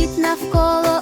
світ навколо.